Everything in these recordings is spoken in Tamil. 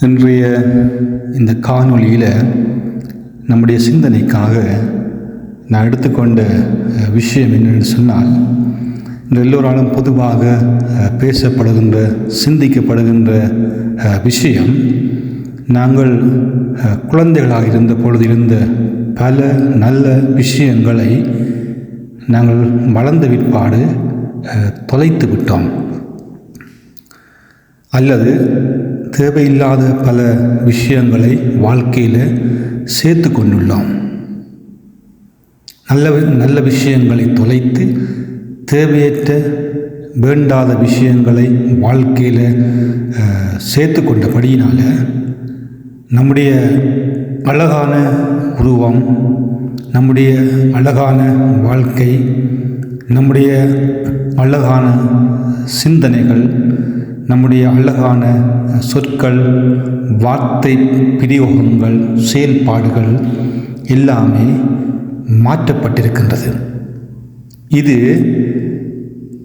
இன்றைய இந்த காணொளியில் நம்முடைய சிந்தனைக்காக நான் எடுத்துக்கொண்ட விஷயம் என்னென்னு சொன்னால் இன்று எல்லோராலும் பொதுவாக பேசப்படுகின்ற சிந்திக்கப்படுகின்ற விஷயம் நாங்கள் குழந்தைகளாக இருந்த பொழுது இருந்த பல நல்ல விஷயங்களை நாங்கள் வளர்ந்த விற்பாடு தொலைத்து விட்டோம். அல்லது தேவையில்லாத பல விஷயங்களை வாழ்க்கையில் சேர்த்து கொண்டுள்ளோம். நல்ல வி- நல்ல விஷயங்களை தொலைத்து தேவையற்ற வேண்டாத விஷயங்களை வாழ்க்கையில் சேர்த்து கொண்டபடியினால் நம்முடைய அழகான உருவம் நம்முடைய அழகான வாழ்க்கை நம்முடைய அழகான சிந்தனைகள் நம்முடைய அழகான சொற்கள் வார்த்தை பிரயோகங்கள் செயல்பாடுகள் எல்லாமே மாற்றப்பட்டிருக்கின்றது. இது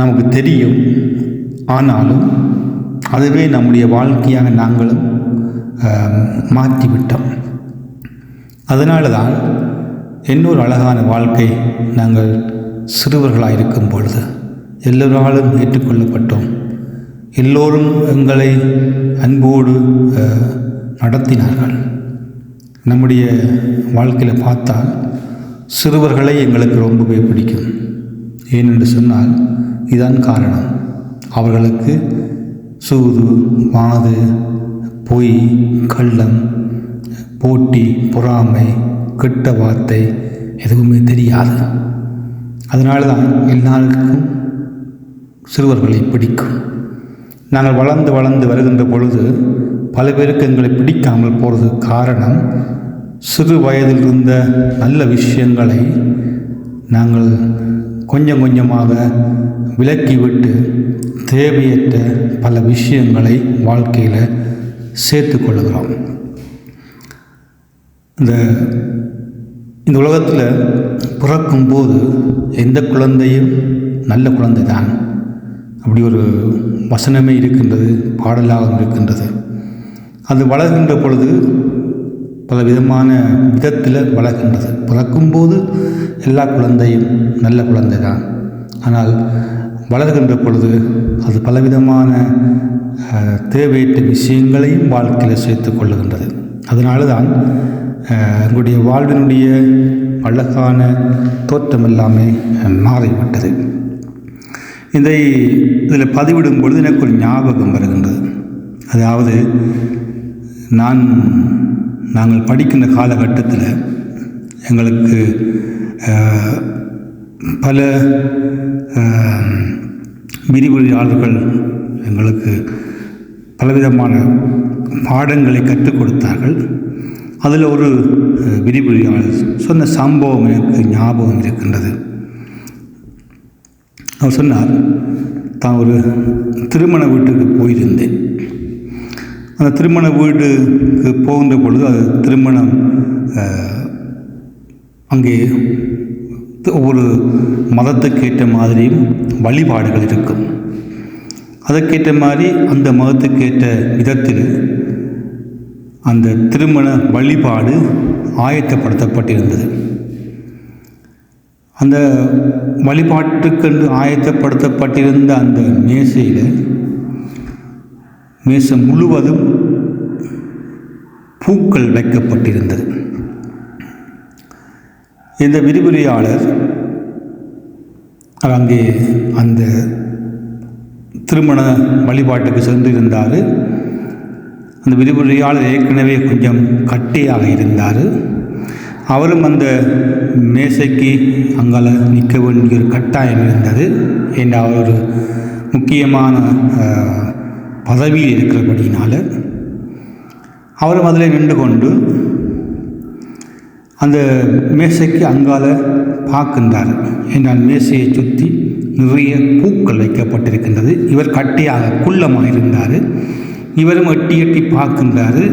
நமக்கு தெரியும். ஆனாலும் அதுவே நம்முடைய வாழ்க்கையாக நாங்களும் மாற்றிவிட்டோம். அதனால தான் இன்னொரு அழகான வாழ்க்கை நாங்கள் சிறுவர்களாக இருக்கும் பொழுது எல்லோராலும் ஏற்றுக்கொள்ளப்பட்டோம். எல்லோரும் எங்களை அன்போடு நடத்தினார்கள். நம்முடைய வாழ்க்கையில் பார்த்தால் சிறுவர்களை எங்களுக்கு ரொம்பவே பிடிக்கும். ஏனென்று சொன்னால் இதுதான் காரணம். அவர்களுக்கு சூது மாது பொய் கள்ளம் போட்டி பொறாமை கெட்ட வார்த்தை எதுவுமே தெரியாது. அதனால தான் எல்லாருக்கும் சிறுவர்களை பிடிக்கும். நாங்கள் வளர்ந்து வளர்ந்து வருகின்ற பொழுது பல பேருக்கு எங்களை பிடிக்காமல் போகிறது காரணம் சிறு வயதில் இருந்த நல்ல விஷயங்களை நாங்கள் கொஞ்சம் கொஞ்சமாக விலக்கிவிட்டு தேவையற்ற பல விஷயங்களை வாழ்க்கையில் சேர்த்து கொள்ளுகிறோம் இந்த இந்த உலகத்தில் பிறக்கும்போது எந்த குழந்தையும் நல்ல குழந்தை தான் அப்படி ஒரு வசனமே இருக்கின்றது பாடலாகவும் இருக்கின்றது. அது வளர்கின்ற பொழுது பல விதமான விதத்தில் வளர்கின்றது. பிறக்கும்போது எல்லா குழந்தையும் நல்ல குழந்தை தான் ஆனால் வளர்கின்ற பொழுது அது பலவிதமான தேவையற்ற விஷயங்களையும் வாழ்க்கையில் சேர்த்து கொள்ளுகின்றது. அதனால தான் எங்களுடைய வாழ்வினுடைய அழகான தோற்றம் எல்லாமே மாறிவிட்டது. இதை இதில் பதிவிடும் பொழுது எனக்கு ஒரு ஞாபகம் வருகின்றது. அதாவது நான் நாங்கள் படிக்கின்ற காலகட்டத்தில் எங்களுக்கு பல விரிவுரையாளர்கள் எங்களுக்கு பலவிதமான பாடங்களை கற்றுக் கொடுத்தார்கள். அதில் ஒரு விரிவுரையாளர் சொன்ன சம்பவம் எனக்கு ஞாபகம் இருக்கின்றது. அவர் சொன்னார் தான் ஒரு திருமண வீட்டுக்கு போயிருந்தேன். அந்த திருமண வீட்டுக்கு போகின்ற பொழுது அது திருமணம் அங்கே ஒவ்வொரு மதத்துக்கேற்ற மாதிரியும் வழிபாடுகள் இருக்கும். அதற்கேற்ற மாதிரி அந்த மதத்துக்கேற்ற விதத்தில் அந்த திருமண வழிபாடு ஆயத்தப்படுத்தப்பட்டிருந்தது. அந்த வழிபாட்டுக்கென்று ஆயத்தப்படுத்தப்பட்டிருந்த அந்த மேசையில் மேசை முழுவதும் பூக்கள் வைக்கப்பட்டிருந்தது. இந்த விரிவுரையாளர் அங்கே அந்த திருமண வழிபாட்டுக்கு சென்றிருந்தார். அந்த விரிவுரையாளர் ஏற்கனவே கொஞ்சம் கட்டியாக இருந்தார். அவரும் அந்த மேசைக்கு அங்கால நிற்க வேண்டிய ஒரு கட்டாயம் இருந்தது. என்ற அவர் ஒரு முக்கியமான பதவியில் இருக்கிறபடினால் அவரும் அதில் நின்று கொண்டு அந்த மேசைக்கு அங்கால பார்க்கின்றார். என்றால் மேசையை சுற்றி நிறைய பூக்கள் வைக்கப்பட்டிருக்கின்றது. இவர் கட்டியாக குள்ளமாக இருந்தார். இவரும் எட்டி எட்டி பார்க்கின்றாரு.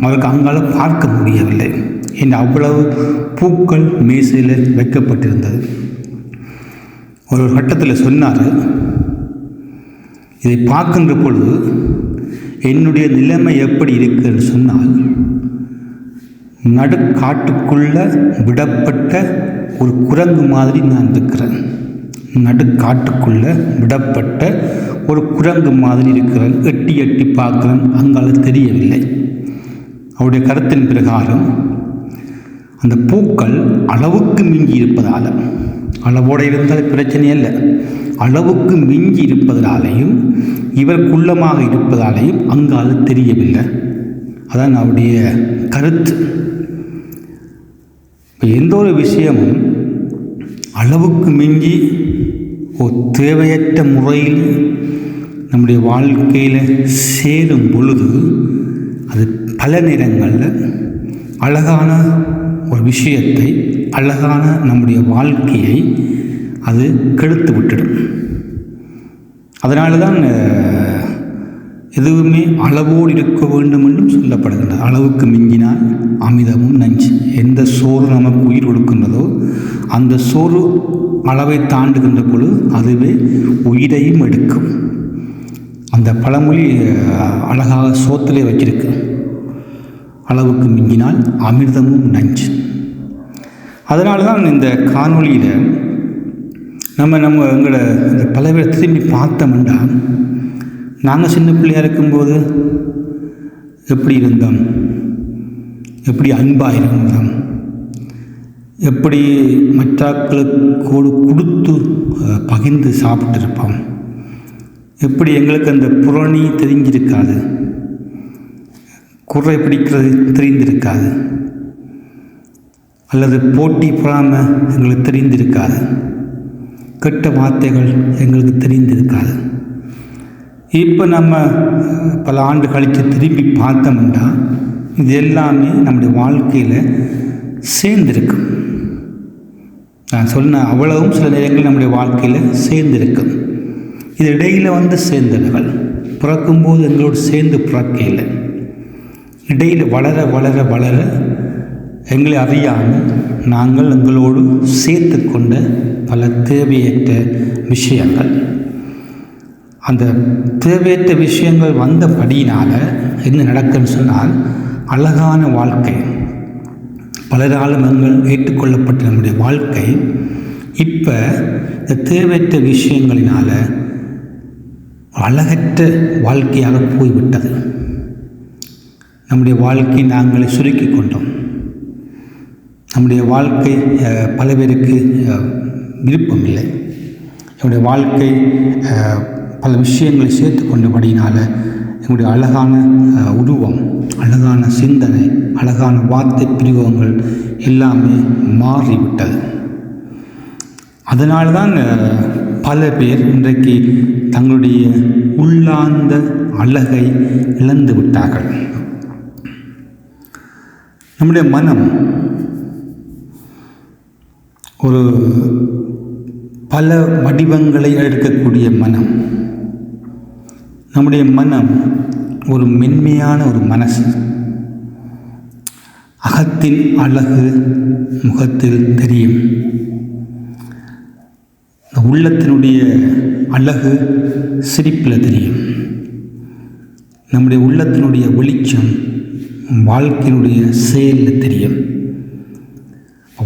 அவருக்கு அங்கால பார்க்க முடியவில்லை. என் அவ்வளவு பூக்கள் மேசையில் வைக்கப்பட்டிருந்தது. ஒரு கட்டத்தில் சொன்னார் இதை பார்க்கின்ற பொழுது என்னுடைய நிலைமை எப்படி இருக்குன்னு சொன்னால் நடுக்காட்டுக்குள்ள விடப்பட்ட ஒரு குரங்கு மாதிரி நான் இருக்கிறேன். நடுக்காட்டுக்குள்ள விடப்பட்ட ஒரு குரங்கு மாதிரி இருக்கிறேன். எட்டி எட்டி பார்க்குறேன். அங்கால தெரியவில்லை. அவருடைய கருத்தின் பிரகாரம் அந்த பூக்கள் அளவுக்கு மிஞ்சி இருப்பதால் அளவோடு இருந்தால் பிரச்சனை இல்லை அளவுக்கு மிஞ்சி இருப்பதனாலேயும் இவர் குள்ளமாக இருப்பதாலேயும் அங்கால தெரியவில்லை. அதான் அவருடைய கருத்து. இப்போ எந்த ஒரு விஷயமும் அளவுக்கு மிஞ்சி ஒரு தேவையற்ற முறையில் நம்முடைய வாழ்க்கையில் சேரும் பொழுது அது பல நேரங்களில் அழகான ஒரு விஷயத்தை அழகான நம்முடைய வாழ்க்கையை அது கெடுத்து விட்டுடும். அதனால தான் எதுவுமே அளவோடு இருக்க வேண்டும் என்றும் சொல்லப்படுகின்றது. அளவுக்கு மிஞ்சினால் அமிதமும் நஞ்சு. எந்த சோறு நமக்கு உயிர் கொடுக்கின்றதோ அந்த சோறு அளவை தாண்டுகின்ற பொழுது அதுவே உயிரையும் எடுக்கும். அந்த பழமொழி அழகாக சோத்திலே வச்சிருக்கு. அளவுக்கு மிஞ்சினால் அமிர்தமும் நஞ்சு. அதனால தான் இந்த காணொளியில் நம்ம நம்ம எங்களை இந்த பல பேர் திரும்பி பார்த்தோம்னா நாங்கள் சின்ன பிள்ளையாக இருக்கும்போது எப்படி இருந்தோம்? எப்படி அன்பாக இருந்தோம்? எப்படி மற்றாக்களுக்கோடு கொடுத்து பகிர்ந்து சாப்பிட்டுருப்போம்? எப்படி எங்களுக்கு அந்த புரணி தெரிஞ்சிருக்காது? குறை பிடிக்கிறது தெரிந்திருக்காது? அல்லது போட்டி பொறாமை எங்களுக்கு தெரிந்திருக்காது. கெட்ட வார்த்தைகள் எங்களுக்கு தெரிந்திருக்காது. இப்போ நம்ம பல ஆண்டு கழித்து திரும்பி பார்த்தோம்னா இது எல்லாமே நம்முடைய வாழ்க்கையில் சேர்ந்திருக்கும் நான் சொன்ன அவ்வளவும் சில நேரங்கள் நம்முடைய வாழ்க்கையில் சேர்ந்திருக்கும் இது இடையில் வந்து சேர்ந்தவர்கள் பிறக்கும்போது எங்களோடு சேர்ந்து பிறக்கையில். இடையில் வளர வளர வளர எங்களை அறியாமல் நாங்கள் எங்களோடு சேர்த்து கொண்ட பல தேவையற்ற விஷயங்கள். அந்த தேவையற்ற விஷயங்கள் வந்தபடியினால் என்ன நடக்குன்னு சொன்னால் அழகான வாழ்க்கை. பலராலும் எங்கள் ஏற்றுக்கொள்ளப்பட்ட நம்முடைய வாழ்க்கை. இப்போ இந்த தேவையற்ற விஷயங்களினால் அழகற்ற வாழ்க்கையாக போய்விட்டது. நம்முடைய வாழ்க்கை நாங்களே சுருக்கி கொண்டோம். நம்முடைய வாழ்க்கை பல பேருக்கு விருப்பம் விருப்பமில்லை. என்னுடைய வாழ்க்கை பல விஷயங்களை சேர்த்து கொண்டபடியினால் எங்களுடைய அழகான உருவம் அழகான சிந்தனை அழகான வார்த்தை பிரிவங்கள் எல்லாமே மாறிவிட்டது. அதனால தான் பல பேர் இன்றைக்கு தங்களுடைய உள்ளார்ந்த அழகை இழந்து விட்டார்கள் நம்முடைய மனம் ஒரு பல வடிவங்களை எடுக்கக்கூடிய மனம். நம்முடைய மனம் ஒரு மென்மையான ஒரு மனசு. அகத்தின் அழகு முகத்தில் தெரியும். இந்த உள்ளத்தினுடைய அழகு சிரிப்பில் தெரியும். நம்முடைய உள்ளத்தினுடைய வெளிச்சம் வாழ்க்கையினுடைய செயலில் தெரியும்.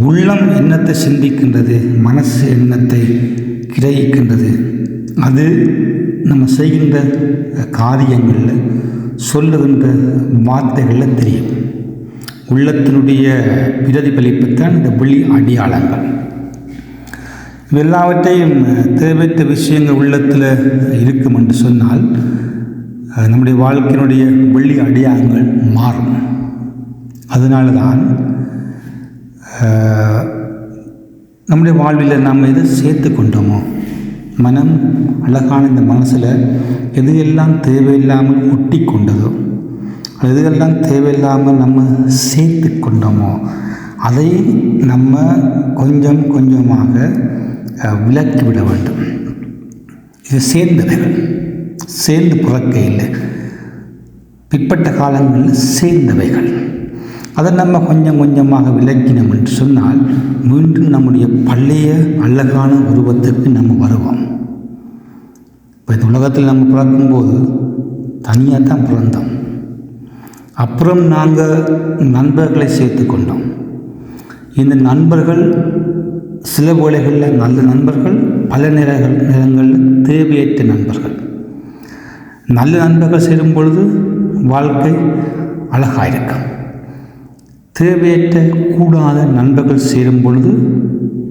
உள்ளம் எண்ணத்தை சிந்திக்கின்றது மனசு எண்ணத்தை கிரகிக்கின்றது அது நம்ம செய்கின்ற காரியங்களில் சொல்லுகின்ற வார்த்தைகளில் தெரியும். உள்ளத்தினுடைய பிரதிபலிப்புத்தான் இந்த வெளி அடையாளங்கள். எல்லாவற்றையும் தேவையற்ற விஷயங்கள் உள்ளத்தில் இருக்கும் என்று சொன்னால் நம்முடைய வாழ்க்கையினுடைய வெள்ளி அடையாளங்கள் மாறும். அதனால தான் நம்முடைய வாழ்வில் நாம் எது சேர்த்து கொண்டோமோ மனம் அழகான இந்த மனசில் எது எல்லாம் தேவையில்லாமல் ஒட்டி கொண்டதோ எது எல்லாம் தேவையில்லாமல் நம்ம சேர்த்து கொண்டோமோ அதை நம்ம கொஞ்சம் கொஞ்சமாக விலக்கி விட வேண்டும். இது சேர்ந்தவைகள். சேர்ந்து புறக்க இல்லை பிற்பட்ட காலங்களில் சேர்ந்தவைகள். அதை நம்ம கொஞ்சம் கொஞ்சமாக விளக்கினோம் என்று சொன்னால் மீண்டும் நம்முடைய பழைய அழகான உருவத்துக்கு நம்ம வருவோம். இப்போ இந்த உலகத்தில் நம்ம பிறக்கும்போது தனியாக தான் பிறந்தோம். அப்புறம் நாங்கள் நண்பர்களை சேர்த்து கொண்டோம். இந்த நண்பர்கள் சில வேளைகளில் நல்ல நண்பர்கள் பல நேரங்கள் நேரங்களில் தேவையற்ற நண்பர்கள். நல்ல நண்பர்கள் சேரும் பொழுது வாழ்க்கை அழகாக இருக்கும் தேவையற்ற கூடாத நண்பர்கள் சேரும் பொழுது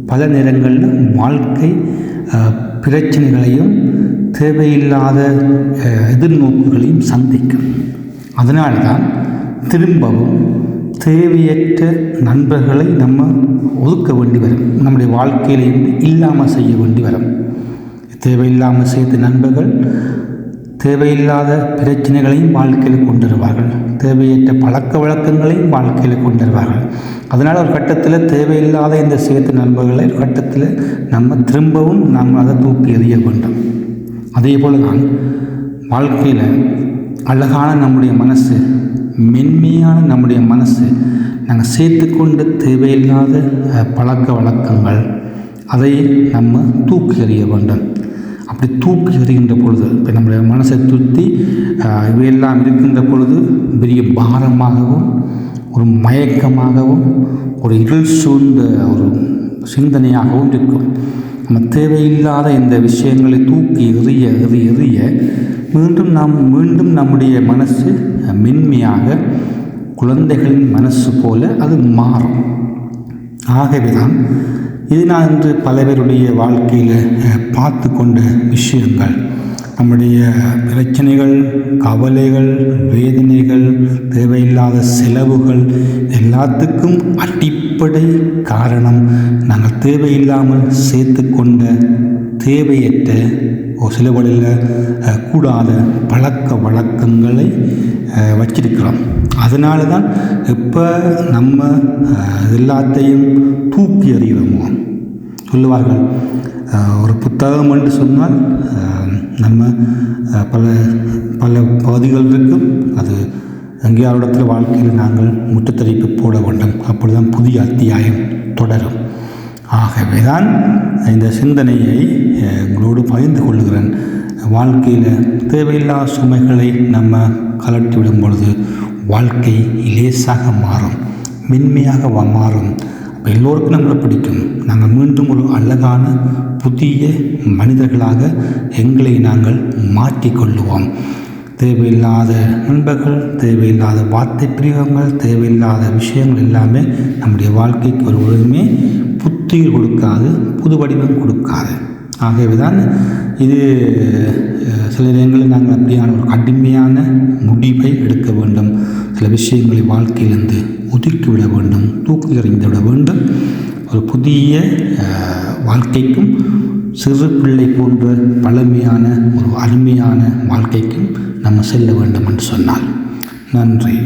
பல நேரங்களில் வாழ்க்கை பிரச்சனைகளையும் தேவையில்லாத எதிர்நோக்குகளையும் சந்திக்கும். அதனால்தான் திரும்பவும் தேவையற்ற நண்பர்களை நம்ம ஒதுக்க வேண்டி வரும். நம்முடைய வாழ்க்கையிலிருந்து இல்லாமல் செய்ய வேண்டி வரும். தேவையில்லாமல் செய்த நண்பர்கள் தேவையில்லாத பிரச்சனைகளையும் வாழ்க்கையில் கொண்டு வருவார்கள். தேவையற்ற பழக்க வழக்கங்களையும் வாழ்க்கையில் கொண்டு வருவார்கள். அதனால் ஒரு கட்டத்தில் தேவையில்லாத இந்த சேர்த்து நண்பர்களை ஒரு கட்டத்தில் நம்ம திரும்பவும் நாம் அதை தூக்கி எறிய வேண்டும். அதே போல் தான் வாழ்க்கையில் அழகான நம்முடைய மனசு மென்மையான நம்முடைய மனசு நாங்கள் சேர்த்து கொண்ட தேவையில்லாத பழக்க வழக்கங்கள் அதை நம்ம தூக்கி எறிய வேண்டும். அப்படி தூக்கி எறிகின்ற பொழுது இப்போ நம்முடைய மனசை துத்தி இவையெல்லாம் இருக்கின்ற பொழுது பெரிய பாரமாகவும் ஒரு மயக்கமாகவும் ஒரு இருள் சூழ்ந்த ஒரு சிந்தனையாகவும் இருக்கும். நம்ம தேவையில்லாத இந்த விஷயங்களை தூக்கி எறிய எறிய எறிய மீண்டும் நாம் மீண்டும் நம்முடைய மனசு மென்மையாக குழந்தைகளின் மனசு போல அது மாறும். ஆகவேதான் இது நான் இன்று பல பேருடைய வாழ்க்கையில் பார்த்து கொண்ட விஷயங்கள். நம்முடைய பிரச்சனைகள் கவலைகள் வேதனைகள் தேவையில்லாத செலவுகள் எல்லாத்துக்கும் அடிப்படை காரணம். நாங்கள் தேவையில்லாமல் சேர்த்து கொண்ட தேவையற்ற ஒரு சில கூடாத பழக்க வழக்கங்களை வச்சிருக்கிறோம். அதனால தான் எப்போ நம்ம எல்லாத்தையும் தூக்கி எறிகிறோமோ சொல்லுவார்கள். ஒரு புத்தகம் என்று சொன்னால் நம்ம பல பல பகுதிகள் இருக்கும். அது எங்கேயாரிடத்தில் வாழ்க்கையில் நாங்கள் முற்றுத்தறிப்பு போட வேண்டும். அப்பொழுதுதான் புதிய அத்தியாயம் தொடரும். ஆகவே தான் இந்த சிந்தனையை உங்களோடு பகிர்ந்து கொள்கிறேன். வாழ்க்கையில் தேவையில்லாத சுமைகளை நம்ம கலட்டி விடும் பொழுது வாழ்க்கை லேசாக மாறும் மென்மையாக மாறும். அப்போ எல்லோருக்கும் நம்மளை பிடிக்கும். நாங்கள் மீண்டும் ஒரு அழகான புதிய மனிதர்களாக எங்களை நாங்கள் மாற்றிக்கொள்ளுவோம். தேவையில்லாத நண்பர்கள் தேவையில்லாத வார்த்தை பிரிவங்கள் தேவையில்லாத விஷயங்கள் எல்லாமே நம்முடைய வாழ்க்கைக்கு ஒரு ஒழுங்குமே புத்துயிர் கொடுக்காது புது வடிவம் கொடுக்காது. ஆகவே தான் இது சில நேரங்களில் நாங்கள் அப்படியான ஒரு கடுமையான முடிவை எடுக்க வேண்டும். சில விஷயங்களை வாழ்க்கையிலிருந்து ஒதுக்கிவிட வேண்டும் தூக்கி எறிந்து விட வேண்டும். ஒரு புதிய வாழ்க்கைக்கும் சிறு பிள்ளை போன்ற பழமையான ஒரு அருமையான வாழ்க்கைக்கும் நம்ம செல்ல வேண்டும் என்று சொன்னால். நன்றி.